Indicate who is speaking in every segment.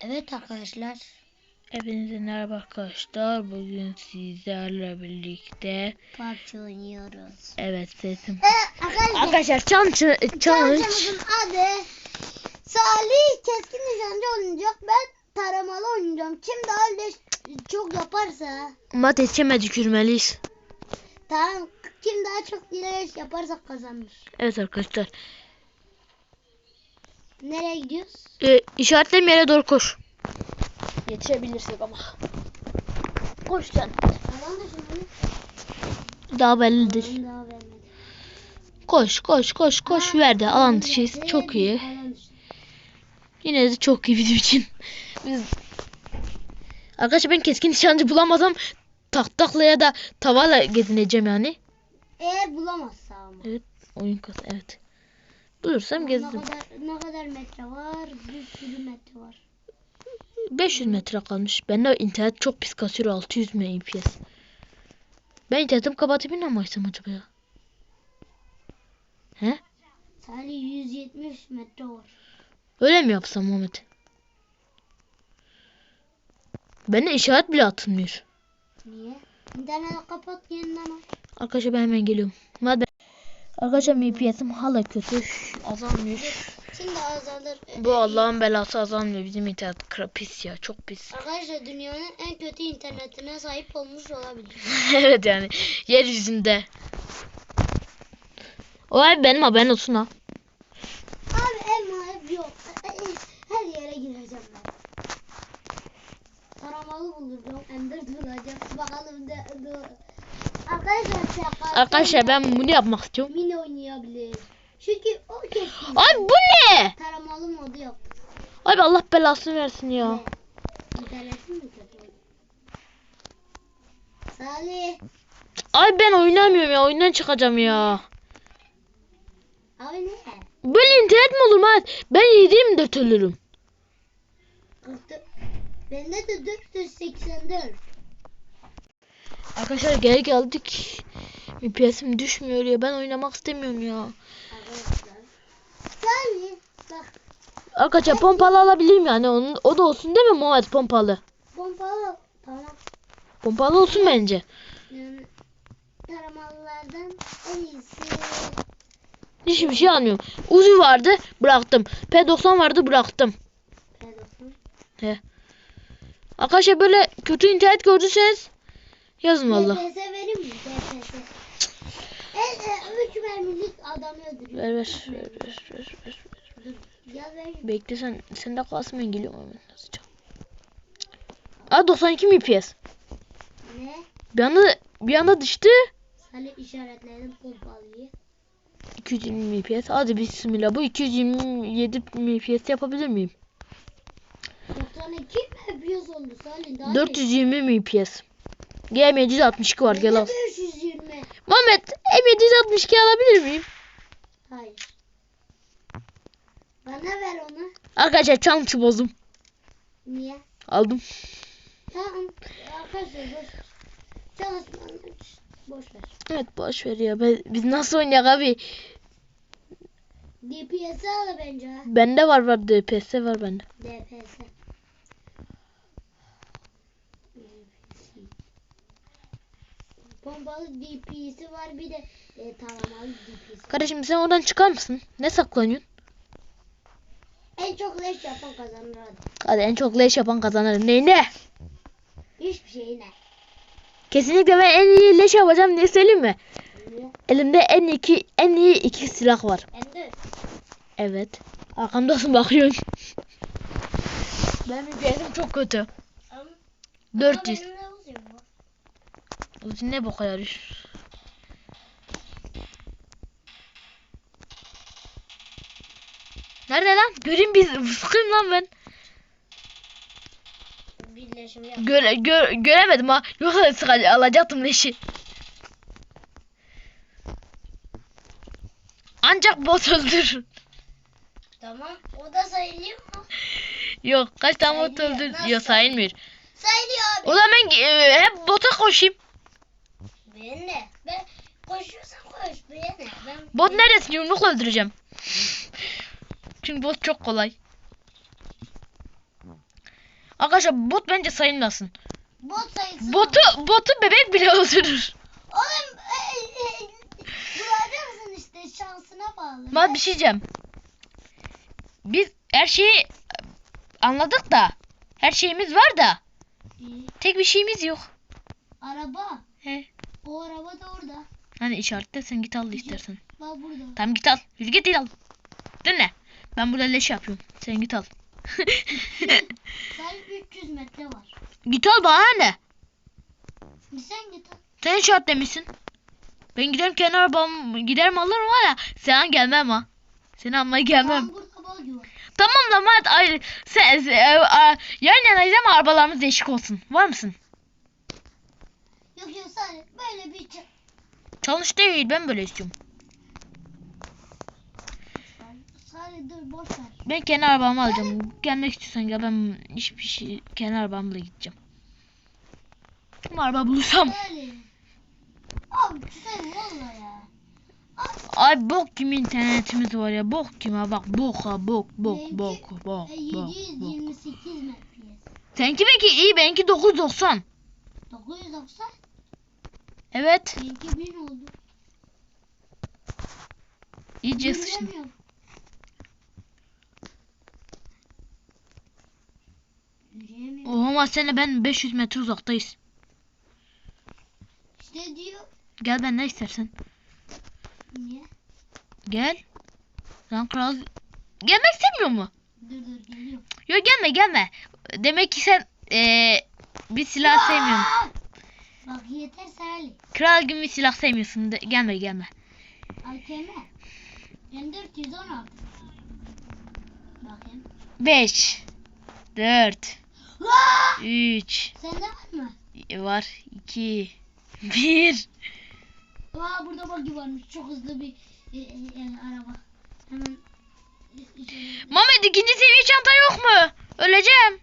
Speaker 1: Evet arkadaşlar.
Speaker 2: Hepinize merhaba arkadaşlar. Bugün sizlerle birlikte
Speaker 1: PUBG oynuyoruz.
Speaker 2: evet sesim.
Speaker 1: Evet arkadaşlar.
Speaker 2: Arkadaşlar challenge
Speaker 1: Challenge'ımızın adı Salih keskin nişancı oynayacak. Ben taramalı oynayacağım. Kim daha leş çok yaparsa
Speaker 2: mat yetişemedi kürmeliyiz.
Speaker 1: tamam kim daha çok leş yaparsa kazanır.
Speaker 2: Evet arkadaşlar.
Speaker 1: Nereye gidiyoruz?
Speaker 2: Ee, işaretlediğim yere doğru koş. Yetişebilirsek ama. Koş sen.
Speaker 1: Alan da şimdi.
Speaker 2: Daha bellidir.
Speaker 1: Alan daha.
Speaker 2: Koş koş koş koş verdi. Alan
Speaker 1: verdi,
Speaker 2: Çok iyi. Yine de çok iyi bizim için. Biz Arkadaşlar ben keskin nişancı bulamazsam taktakla ya da tavayla gezineceğim yani.
Speaker 1: Eğer bulamazsa ama.
Speaker 2: Evet. Oyun kas evet. Bulursam
Speaker 1: Ne
Speaker 2: gezdim.
Speaker 1: kadar, ne kadar metre var? Bir sürü metre var.
Speaker 2: 500 metre kalmış. Bende internet çok pis kasıyor 600 mbps. Ben internetimi kapatayım mı açsam acaba ya? He?
Speaker 1: Salih 170 metre var.
Speaker 2: Öyle mi yapsam Muhammed? Bende işaret bile atılmıyor.
Speaker 1: Niye? İnterneti kapat yeniden aç.
Speaker 2: Arkadaşlar ben hemen geliyorum. Hadi. Arkadaşlar MPS'im hala kötü. Azalmıyor.
Speaker 1: Şimdi azalır.
Speaker 2: Bu Allah'ın belası azalmıyor. Bizim internet kra- pis ya. Çok pis.
Speaker 1: Arkadaşlar dünyanın en kötü internetine sahip olmuş olabilir.
Speaker 2: evet yani. Yeryüzünde. O abi benim haberin olsun ha.
Speaker 1: Abi ev mahep yok. Her yere gireceğim ben. Taramalı bulacağım. Ender bulacağım. Bakalım da, da. Arkadaşlar şaka.
Speaker 2: Arkadaşlar ben bunu yapmak istiyorum.
Speaker 1: Mini oynayabilir. Çünkü o kesin.
Speaker 2: Abi bu ne?
Speaker 1: Taramalı modu yaptı.
Speaker 2: Abi Allah belasını versin ya.
Speaker 1: Ne? İnternetin mi kötü? Salih.
Speaker 2: Ay ben oynamıyorum ya. Oyundan çıkacağım ya.
Speaker 1: Abi ne?
Speaker 2: Böyle internet mi olur lan? Ben 724 ölürüm.
Speaker 1: 44. Bende de 484.
Speaker 2: Arkadaşlar geri geldik. MPS'im düşmüyor ya. Ben oynamak istemiyorum ya.
Speaker 1: Arkadaşlar.
Speaker 2: Pompalı alabilirim yani. Onun, o da olsun değil mi Muhammed pompalı?
Speaker 1: pompalı. Tamam.
Speaker 2: Pompalı olsun bence.
Speaker 1: Taramalılardan en iyisi.
Speaker 2: Hiçbir şey almıyorum. Uzi vardı bıraktım. P90 vardı bıraktım.
Speaker 1: P90.
Speaker 2: Arkadaşlar böyle kötü internet gördüyseniz yazın valla.
Speaker 1: DPS vereyim mi? DPS. En e, 3 mermilik adamı öldürüyor.
Speaker 2: Ver ver ver ver ver ver.
Speaker 1: Dur. Ya ver.
Speaker 2: Bekle sen sen de kalsın ben geliyorum hemen hızlıca. Aa 92 MPS.
Speaker 1: Ne?
Speaker 2: Bir anda bir anda düştü.
Speaker 1: Salih işaretledim pompalıyı.
Speaker 2: 220 MPS. Hadi bismillah. Bu 227 MPS yapabilir miyim?
Speaker 1: 92 mi yapıyoruz oldu Salih? Daha
Speaker 2: 420 MPS. GM762 var gel al.
Speaker 1: 520.
Speaker 2: Muhammed M762 alabilir miyim?
Speaker 1: Hayır. Bana ver onu.
Speaker 2: Arkadaşlar challenge bozdum.
Speaker 1: Niye?
Speaker 2: Aldım.
Speaker 1: Tamam. Arkadaşlar. Çalışmanı boş ver.
Speaker 2: Evet boş ver ya. Ben, biz nasıl oynayak abi?
Speaker 1: DPS al bence.
Speaker 2: Bende var var DPS var bende.
Speaker 1: DPS. Pompalı DPS'i var bir de e, taramalı DPS'i.
Speaker 2: Kardeşim sen oradan çıkar mısın? Ne saklanıyorsun?
Speaker 1: En çok leş yapan kazanır hadi.
Speaker 2: Hadi en çok leş yapan kazanır. Ne ne?
Speaker 1: Hiçbir şey ne?
Speaker 2: Kesinlikle ben en iyi leş yapacağım diye söyleyeyim mi?
Speaker 1: Niye?
Speaker 2: Elimde en iki en iyi iki silah var.
Speaker 1: Ender.
Speaker 2: Evet. Arkamdasın bakıyorsun. Benim yerim çok kötü.
Speaker 1: Ama,
Speaker 2: 400.
Speaker 1: benim ne
Speaker 2: boka yarış. Nerede lan? Göreyim biz. Sıkayım lan ben. Göre, gör, göremedim ha. Yoksa sıkacak, alacaktım leşi. Ancak bot öldürür.
Speaker 1: Tamam. O da sayılıyor mu?
Speaker 2: Yok kaç tane bot öldür. Yok sayılmıyor.
Speaker 1: Sayılıyor abi.
Speaker 2: O zaman ben e, hep bota koşayım.
Speaker 1: Ben de. Ben koşuyorsan koş. Ben de. Ben
Speaker 2: Bot neredesin? Yumrukla öldüreceğim. Çünkü bot çok kolay. Arkadaşlar bot bence sayılmasın.
Speaker 1: Bot sayısı.
Speaker 2: Botu botu bebek bile öldürür.
Speaker 1: Oğlum e, e, bulacaksın işte şansına bağlı.
Speaker 2: Ama bir şey diyeceğim. Biz her şeyi anladık da her şeyimiz var da
Speaker 1: İyi.
Speaker 2: tek bir şeyimiz yok.
Speaker 1: Araba.
Speaker 2: He.
Speaker 1: O araba da orada.
Speaker 2: Hani işaretle sen git al istersen.
Speaker 1: Bak burada.
Speaker 2: Tamam git al. Yürü git al. Dinle. Ben burada leş yapıyorum. Sen git al.
Speaker 1: Sadece 300 metre var.
Speaker 2: git al bana ne?
Speaker 1: Sen git al.
Speaker 2: Sen işaretlemişsin. Ben giderim kenar arabam giderim alırım var ya. Sen gelmem ha. Seni almaya gelmem.
Speaker 1: Burada bal.
Speaker 2: Tamam lan hadi ayrı. Sen, sen, e, a- yan yanayız ama arabalarımız değişik olsun. Var mısın?
Speaker 1: Yok yok sadece böyle bir ç-
Speaker 2: Çalış değil ben böyle istiyorum.
Speaker 1: Sadece dur boş ver.
Speaker 2: Ben kenar arabamı alacağım. Gelmek istiyorsan gel ben hiçbir şey kenar arabamla gideceğim. Ama araba bulursam.
Speaker 1: Böyle. Abi sen valla ya.
Speaker 2: Ay bok gibi internetimiz var ya. Bok ha bak bok ha bok bok
Speaker 1: Benimki,
Speaker 2: bok bok
Speaker 1: E,
Speaker 2: bok. bok.
Speaker 1: 728 metre.
Speaker 2: Seninki belki iyi benimki 990.
Speaker 1: 990.
Speaker 2: Evet.
Speaker 1: Benimki 1000 oldu.
Speaker 2: İyice sıçtım. Oha ama senle ben 500 metre uzaktayız.
Speaker 1: İşte diyor.
Speaker 2: Gel ben ne istersen.
Speaker 1: Niye?
Speaker 2: Gel. Lan kral gelmek istemiyor mu?
Speaker 1: Dur dur geliyor.
Speaker 2: Yok gelme gelme. Demek ki sen eee bir silah sevmiyorsun.
Speaker 1: Bak yeter Salih.
Speaker 2: Kral gibi silah sevmiyorsun. De- gelme gelme.
Speaker 1: AKM. M416. Bakayım.
Speaker 2: 5 4
Speaker 1: Aa!
Speaker 2: 3
Speaker 1: Sende var mı?
Speaker 2: var 2 1
Speaker 1: Aa burada buggy varmış. Çok hızlı bir e, e, e, araba. Hemen e, e,
Speaker 2: Mehmet ikinci seviye çanta yok mu? Öleceğim.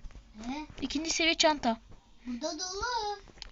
Speaker 1: He?
Speaker 2: İkinci seviye çanta.
Speaker 1: Burada dolu.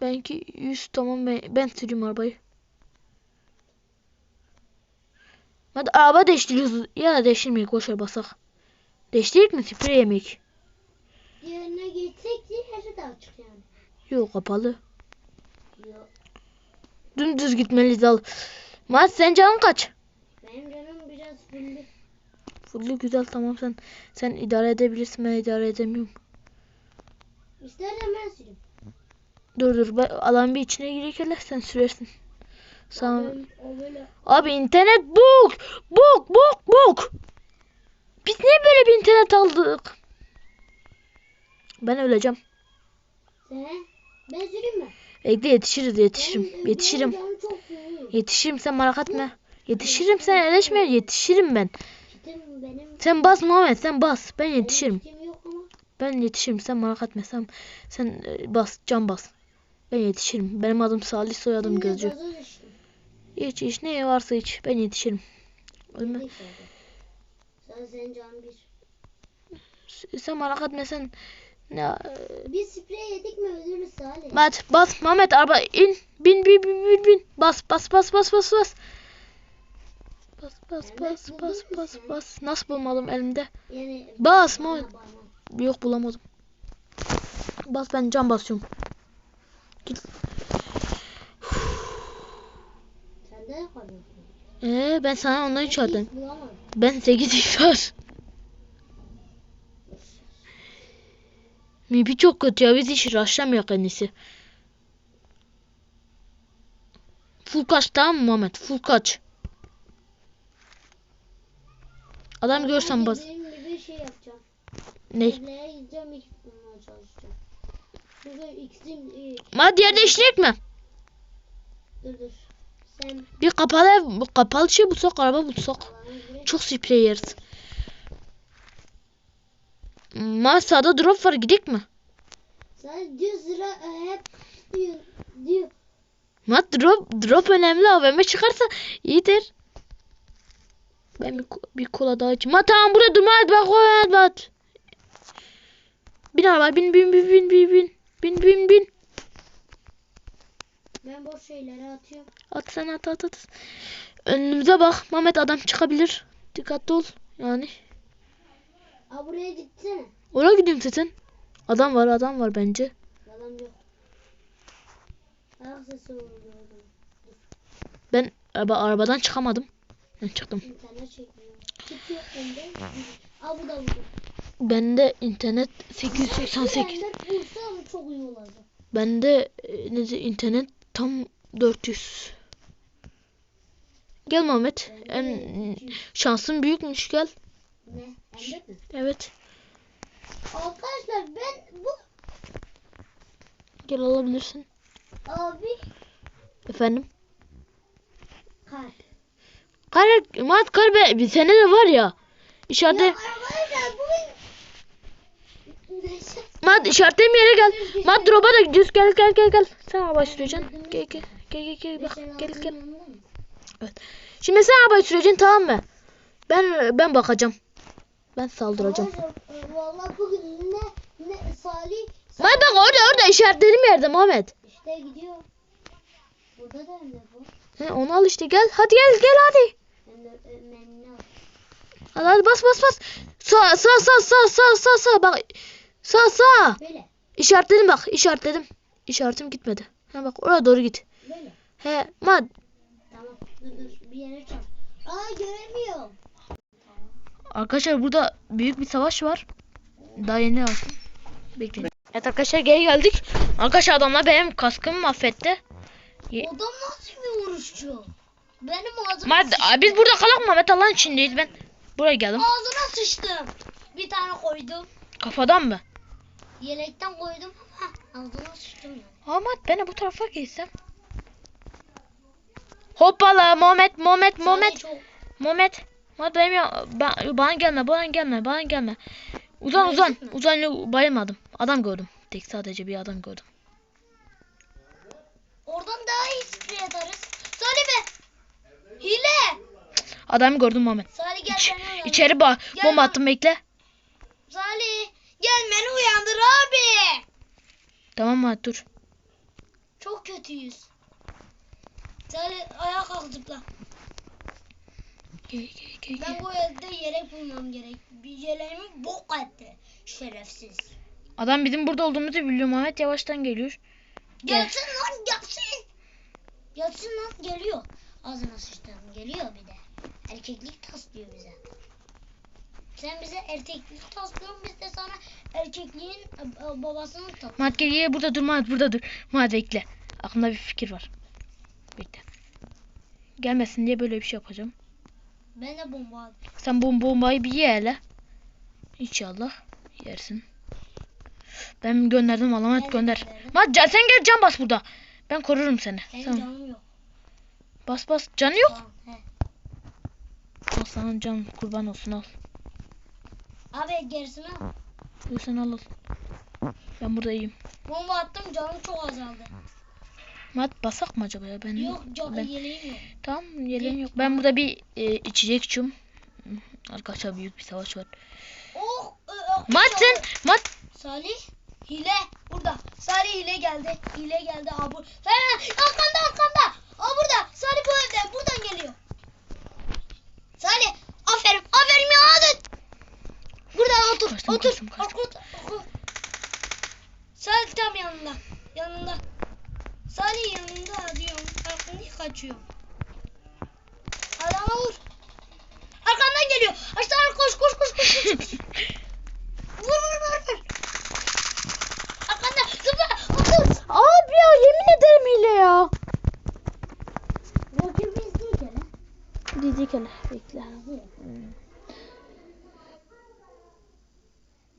Speaker 2: Benki 100 tamam ben, ben sürüyorum arabayı. Hadi araba değiştiriyoruz. Ya da değiştirmeyek boşver basak. Değiştirik mi? Sprey yemek.
Speaker 1: Yerine geçsek diğeri de açık yani.
Speaker 2: Yok kapalı.
Speaker 1: Yok.
Speaker 2: Dümdüz gitmeliyiz al. Mat sen canın kaç?
Speaker 1: Benim canım biraz fulli.
Speaker 2: Fullu güzel tamam sen sen idare edebilirsin ben idare edemiyorum.
Speaker 1: İstersen ben süreyim.
Speaker 2: Dur dur ben alan bir içine girerken sen sürersin. Sağ
Speaker 1: Ben-.
Speaker 2: Abi internet bok. Bok bok bok. Biz niye böyle bir internet aldık? Ben öleceğim.
Speaker 1: Sen? Ben süreyim mi?
Speaker 2: Bekle yetişiriz yetişirim.
Speaker 1: Benim-
Speaker 2: Yetişirim. Yetişirim sen merak etme. Yetişirim sen eleşme yetişirim ben.
Speaker 1: Benim.
Speaker 2: Sen bas Muhammed sen bas. Ben yetişirim. Ben yetişirim sen merak etme sen, sen e, bas can bas. Ben yetişirim. Benim adım Salih soyadım Gözcü. İç iç ne varsa iç. Ben yetişirim. Ölme.
Speaker 1: Sen sen can bir.
Speaker 2: Sen merak etme sen. Ne,
Speaker 1: Bir sprey yedik mi ölürüz Salih.
Speaker 2: Mat bas Mehmet araba in. Bin bin bin bin bin. Bas bas bas bas bas bas. Bas bas bas bas bas bas. Nasıl bulmadım elimde?
Speaker 1: Yani
Speaker 2: Bas Mehmet. Yok bulamadım. Bas ben can basıyorum. Git.
Speaker 1: Sende de kalıyor.
Speaker 2: Ee, ben sana.
Speaker 1: Hiç bulamadım.
Speaker 2: Ben 8 x var. Mipi çok kötü ya biz hiç raşlamıyor kendisi. Full kaç tamam mı Muhammed? Full kaç. Adam görsen bas.
Speaker 1: Şey.
Speaker 2: Ne?
Speaker 1: Gideceğim
Speaker 2: Ma diğer değiştirek mi?
Speaker 1: Dur dur. Sen
Speaker 2: Bir kapalı ev, kapalı şey bulsak, araba bulsak. Çok sprey yeriz. Ma sağda drop var gidik mi?
Speaker 1: Sen diyor sıra e, hep diyor. Diyor.
Speaker 2: Ma drop drop önemli AVM çıkarsa iyidir. Ben bir, bir kola daha içeyim. Ma tamam burada durma hadi bak hadi bak. Bin araba bin bin bin bin bin bin bin bin bin.
Speaker 1: Ben boş şeyleri atıyorum.
Speaker 2: At sen at at at. Önümüze bak Mehmet adam çıkabilir. Dikkatli ol yani.
Speaker 1: Aa buraya gitsene.
Speaker 2: Oraya gidiyorum zaten. Adam var adam var bence.
Speaker 1: Yalan yok. Ayak sesi oluyor.
Speaker 2: Ben araba, arabadan çıkamadım. Ben çıktım.
Speaker 1: İnternet çekmiyor. Çıkıyor önde. Aa bu da vurdu.
Speaker 2: Bende internet 888.
Speaker 1: Ben de vursam çok iyi olacak.
Speaker 2: Bende e, ne de- internet tam 400. Gel Mehmet. En şansın büyükmüş gel.
Speaker 1: Ne? Bende mi?
Speaker 2: Evet.
Speaker 1: Arkadaşlar ben bu
Speaker 2: Gel alabilirsin.
Speaker 1: abi
Speaker 2: Efendim.
Speaker 1: kar.
Speaker 2: Kar, mat kar be. Bir sene de var ya. İşaret.
Speaker 1: Ya arkadaşlar bugün Neyse.
Speaker 2: Mat işaretlediğim yere gel. Mat drop'a da gidiyoruz. Gel gel gel gel. Sen süreceksin. Gel gel. Gel gel gel. Bak gel gel. Şimdi sen arabayı süreceksin tamam mı? Ben ben bakacağım. Ben saldıracağım.
Speaker 1: Vallahi bugün ne ne Salih
Speaker 2: Mat bak orada orada işaretlediğim yerde Muhammed.
Speaker 1: işte gidiyor. Burada da ne bu?
Speaker 2: He, onu al işte gel. Hadi gel gel hadi.
Speaker 1: E.
Speaker 2: Hadi, hadi bas bas bas. Sağ sağ sağ sağ sağ sağ sağ bak. Sağ sağ.
Speaker 1: Böyle
Speaker 2: İşaretledim bak işaretledim. İşaretim gitmedi. Ha bak oraya doğru git.
Speaker 1: böyle.
Speaker 2: He mat.
Speaker 1: Tamam dur dur bir yere çarp. Aa göremiyorum.
Speaker 2: Arkadaşlar burada büyük bir savaş var. Daha yeni açtım. Bekleyin. Evet arkadaşlar geri geldik. Arkadaşlar adamlar benim kaskımı mahvetti.
Speaker 1: Adam nasıl bir vuruşçu? Benim ağzıma
Speaker 2: Mat, biz burada kalak mı Mehmet Allah'ın içindeyiz ben. Buraya geldim.
Speaker 1: Ağzına sıçtım. Bir tane koydum.
Speaker 2: Kafadan mı?
Speaker 1: Yelekten koydum ama ağzına sıçtım yani.
Speaker 2: Ama ben bu tarafa geçsem. Hoppala Muhammed Muhammed
Speaker 1: Sadece çok-
Speaker 2: Muhammed. Muhammed benim ya, ba- bana gelme bana gelme bana gelme. Uzan uzan. Uzan yok, bayılmadım. Adam gördüm. Tek sadece bir adam gördüm.
Speaker 1: Oradan daha iyi sprey atarız. Salih be. Hile.
Speaker 2: Adamı gördüm Muhammed.
Speaker 1: Salih gel
Speaker 2: İç, içeri ba
Speaker 1: Gel
Speaker 2: bomba attım bekle.
Speaker 1: Salih gel beni uyandır abi.
Speaker 2: Tamam mı dur.
Speaker 1: Çok kötüyüz. Salih ayağa kalk zıpla.
Speaker 2: Gel, gel, gel.
Speaker 1: Ben bu evde yelek bulmam gerek. Bir yeleğimi bok etti. Şerefsiz.
Speaker 2: Adam bizim burada olduğumuzu biliyor Muhammed yavaştan geliyor. Gel.
Speaker 1: Gelsin lan gelsin. Gelsin lan geliyor. Ağzına sıçtım geliyor bir de. Erkeklik taslıyor bize. Sen bize erkeklik taslıyorsun biz de sana erkekliğin e, e, babasını tat.
Speaker 2: Muhammed gel gel burada dur Muhammed burada dur. Muhammed bekle. Aklımda bir fikir var. Bekle. Gelmesin diye böyle bir şey yapacağım.
Speaker 1: Ben de bomba aldım.
Speaker 2: Sen bu bombayı bir ye hele. İnşallah yersin. Ben gönderdim alamet gönder.
Speaker 1: gönderdim.
Speaker 2: Ma can sen gel can bas burada. Ben korurum seni.
Speaker 1: Benim
Speaker 2: Tamam.
Speaker 1: canım yok.
Speaker 2: Bas bas. Canı yok.
Speaker 1: Tamam, he.
Speaker 2: Sana can kurban olsun al.
Speaker 1: Abi gerisini al.
Speaker 2: Yok sen al al. Ben burada iyiyim.
Speaker 1: Bomba attım canım çok azaldı.
Speaker 2: Mat basak mı acaba ya ben?
Speaker 1: Yok can
Speaker 2: ben-
Speaker 1: yeleğim yok.
Speaker 2: Tamam yeleğim yok. Ben burada bir e, içecek içiyorum. Arkadaşlar büyük bir savaş var.
Speaker 1: Oh. e, e,
Speaker 2: Mat sen mat
Speaker 1: Salih hile burada. Salih hile geldi. Hile geldi abi. Hemen arkanda arkanda. Aa burada. Salih bu evde. Buradan geliyor. Salih aferin. Aferin ya hadi. Burada otur.
Speaker 2: Kaçtım,
Speaker 1: otur.
Speaker 2: kaçtım, kaçtım.
Speaker 1: Otur, otur. Salih tam yanında. Yanında. Salih yanında diyorum. Niye kaçıyor? Adama vur. Arkandan geliyor. Aşağı koş koş koş koş. koş. Vur vur vur vur. Arkanda zıpla otur.
Speaker 2: Abi ya yemin ederim hile ya.
Speaker 1: Rakibimiz değil ki lan.
Speaker 2: Diyecek hele bekle.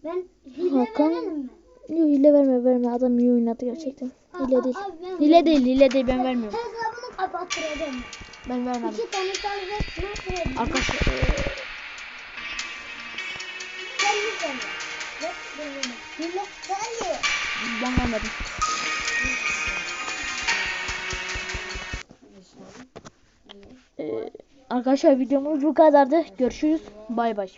Speaker 1: Ben hile
Speaker 2: Hakan-
Speaker 1: verelim mi?
Speaker 2: Yok hile verme verme adam iyi oynadı gerçekten. Hile değil. Hile değil hile değil ben vermiyorum.
Speaker 1: Hesabını kapattıracağım.
Speaker 2: Ben vermedim.
Speaker 1: İki tane kalacak. Ne yapayım?
Speaker 2: Arkadaşlar
Speaker 1: Sen lütfen. Hile Salih.
Speaker 2: Ben görmedim. Ee, arkadaşlar videomuz bu kadardı. Görüşürüz. Bay bay.